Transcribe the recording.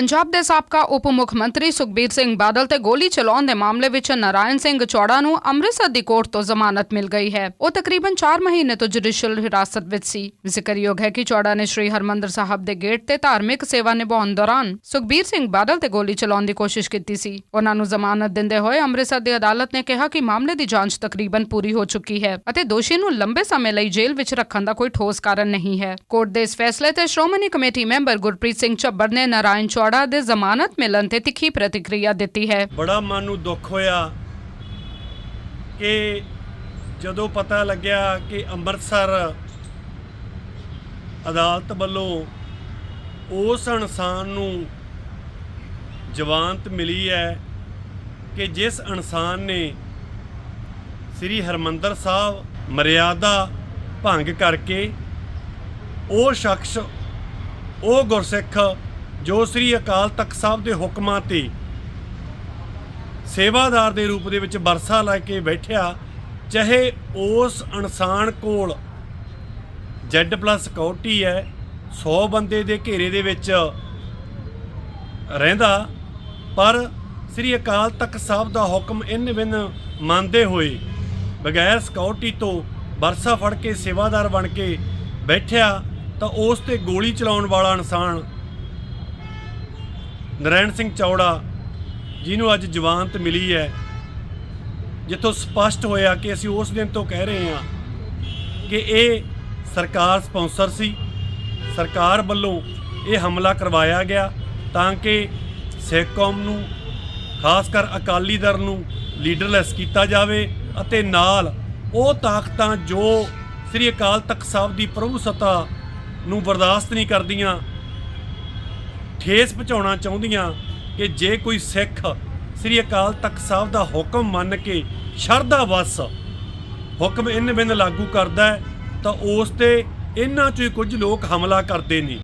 ਪੰਜਾਬ ਦੇ ਸਾਬਕਾ ਉਪ ਮੁੱਖ ਮੰਤਰੀ ਸੁਖਬੀਰ ਸਿੰਘ ਬਾਦਲ ਤੇ ਗੋਲੀ ਚਲਾਉਣ ਦੇ ਮਾਮਲੇ ਵਿੱਚ ਨਾਰਾਇਣ ਸਿੰਘ ਚੌੜਾ ਨੂੰ ਅੰਮ੍ਰਿਤਸਰ ਦੀ ਕੋਰਟ ਤੋਂ ਜ਼ਮਾਨਤ ਮਿਲ ਗਈ ਹੈ। ਉਹ ਤਕਰੀਬਨ 4 ਮਹੀਨੇ ਤੋਂ ਜੁਡੀਸ਼ੀਅਲ ਹਿਰਾਸਤ ਵਿੱਚ ਸੀ। ਜ਼ਿਕਰਯੋਗ ਹੈ ਕਿ ਚੌੜਾ ਨੇ ਸ੍ਰੀ ਹਰਮੰਦਰ ਸਾਹਿਬ ਦੇ ਗੇਟ ਤੇ ਧਾਰਮਿਕ ਸੇਵਾ ਨਿਭਾਉਣ ਦੌਰਾਨ ਸੁਖਬੀਰ ਸਿੰਘ ਬਾਦਲ ਤੇ ਗੋਲੀ ਚਲਾਉਣ ਦੀ ਕੋਸ਼ਿਸ਼ ਕੀਤੀ ਸੀ। ਉਹਨਾਂ ਨੂੰ ਜ਼ਮਾਨਤ ਦਿੰਦੇ ਹੋਏ ਅੰਮ੍ਰਿਤਸਰ ਦੀ ਅਦਾਲਤ ਨੇ ਕਿਹਾ ਕਿ ਮਾਮਲੇ ਦੀ ਜਾਂਚ ਤਕਰੀਬਨ ਪੂਰੀ ਹੋ ਚੁੱਕੀ ਹੈ ਅਤੇ ਦੋਸ਼ੀ ਨੂੰ ਲੰਬੇ ਸਮੇਂ ਲਈ ਜੇਲ੍ਹ ਵਿੱਚ ਰੱਖਣ ਦਾ ਕੋਈ ਠੋਸ ਕਾਰਨ ਨਹੀਂ ਹੈ। ਕੋਰਟ ਦੇ ਇਸ ਫੈਸਲੇ ਤੇ ਸ਼੍ਰੋਮਣੀ ਕਮੇਟੀ ਮੈਂਬਰ ਗੁਰਪ੍ਰੀਤ ਸਿੰਘ ਝੱਬਰ ਨੇ ਨਾਰਾਇਣ ਚੌੜਾ ਦੇ ਜ਼ਮਾਨਤ ਮਿਲਣ ਤੇ ਤਿੱਖੀ ਪ੍ਰਤੀਕਿਰਿਆ ਦਿੱਤੀ ਹੈ। ਬੜਾ ਮਨ ਨੂੰ ਦੁੱਖ ਹੋਇਆ ਕਿ ਜਦੋਂ ਪਤਾ ਲੱਗਿਆ ਕਿ ਅੰਮ੍ਰਿਤਸਰ ਅਦਾਲਤ ਵੱਲੋਂ ਉਸ ਇਨਸਾਨ ਨੂੰ ਜਵਾਨਤ ਮਿਲੀ ਹੈ ਕਿ ਜਿਸ ਇਨਸਾਨ ਨੇ ਸ੍ਰੀ ਹਰਮੰਦਰ ਸਾਹਿਬ ਮਰਿਆਦਾ ਭੰਗ ਕਰਕੇ ਉਹ ਸ਼ਖਸ, ਉਹ ਗੁਰਸਿੱਖ ਜੋ ਸ੍ਰੀ ਅਕਾਲ ਤਖਤ ਸਾਹਿਬ ਦੇ ਹੁਕਮਾਂ ਤੇ ਸੇਵਾਦਾਰ ਦੇ ਰੂਪ ਦੇ ਵਿੱਚ ਵਰਸਾ ਲੈ ਕੇ ਬੈਠਿਆ, ਚਾਹੇ ਉਸ ਇਨਸਾਨ ਕੋਲ Z+ ਸਿਕਿਉਰਿਟੀ ਹੈ 100 ਬੰਦੇ ਦੇ ਘੇਰੇ ਦੇ ਵਿੱਚ ਰਹਿੰਦਾ, ਪਰ ਸ੍ਰੀ ਅਕਾਲ ਤਖਤ ਸਾਹਿਬ ਦਾ ਹੁਕਮ ਇਨ ਬਿਨ ਮੰਨਦੇ ਹੋਏ ਬਗੈਰ ਸਿਕਿਉਰਿਟੀ ਤੋਂ ਵਰਸਾ ਫੜ ਕੇ ਸੇਵਾਦਾਰ ਬਣ ਕੇ ਬੈਠਿਆ, ਤਾਂ ਉਸ ਤੇ ਗੋਲੀ ਚਲਾਉਣ ਵਾਲਾ ਇਨਸਾਨ ਨਰੈਣ ਸਿੰਘ ਚੌੜਾ, ਜਿਹਨੂੰ ਅੱਜ ਜਵਾਨਤ ਮਿਲੀ ਹੈ, ਜਿੱਥੋਂ ਸਪਸ਼ਟ ਹੋਇਆ ਕਿ ਅਸੀਂ ਉਸ ਦਿਨ ਤੋਂ ਕਹਿ ਰਹੇ ਹਾਂ ਕਿ ਇਹ ਸਰਕਾਰ ਸਪਾਂਸਰ ਸੀ। ਸਰਕਾਰ ਵੱਲੋਂ ਇਹ ਹਮਲਾ ਕਰਵਾਇਆ ਗਿਆ ਤਾਂ ਕਿ ਸਿੱਖ ਕੌਮ ਨੂੰ, ਖਾਸ ਕਰ ਅਕਾਲੀ ਦਲ ਨੂੰ ਲੀਡਰਲੈਸ ਕੀਤਾ ਜਾਵੇ ਅਤੇ ਨਾਲ ਉਹ ਤਾਕਤਾਂ ਜੋ ਸ੍ਰੀ ਅਕਾਲ ਤਖਤ ਸਾਹਿਬ ਦੀ ਪ੍ਰਭੂ ਸੱਤਾ ਨੂੰ ਬਰਦਾਸ਼ਤ ਨਹੀਂ ਕਰਦੀਆਂ ਠੇਸ ਪਹੁੰਚਾਉਣਾ ਚਾਹੁੰਦੀਆਂ ਕਿ ਜੇ ਕੋਈ ਸਿੱਖ ਸ੍ਰੀ ਅਕਾਲ ਤਖਤ ਸਾਹਿਬ ਦਾ ਹੁਕਮ ਮੰਨ ਕੇ ਸ਼ਰਧਾ ਵਸ ਹੁਕਮ ਇਨ ਬਿਨ ਲਾਗੂ ਕਰਦਾ ਤਾਂ ਉਸ ਤੇ ਇਹਨਾਂ ਚੋਂ ਹੀ ਕੁਝ ਲੋਕ ਹਮਲਾ ਕਰਦੇ ਨੇ।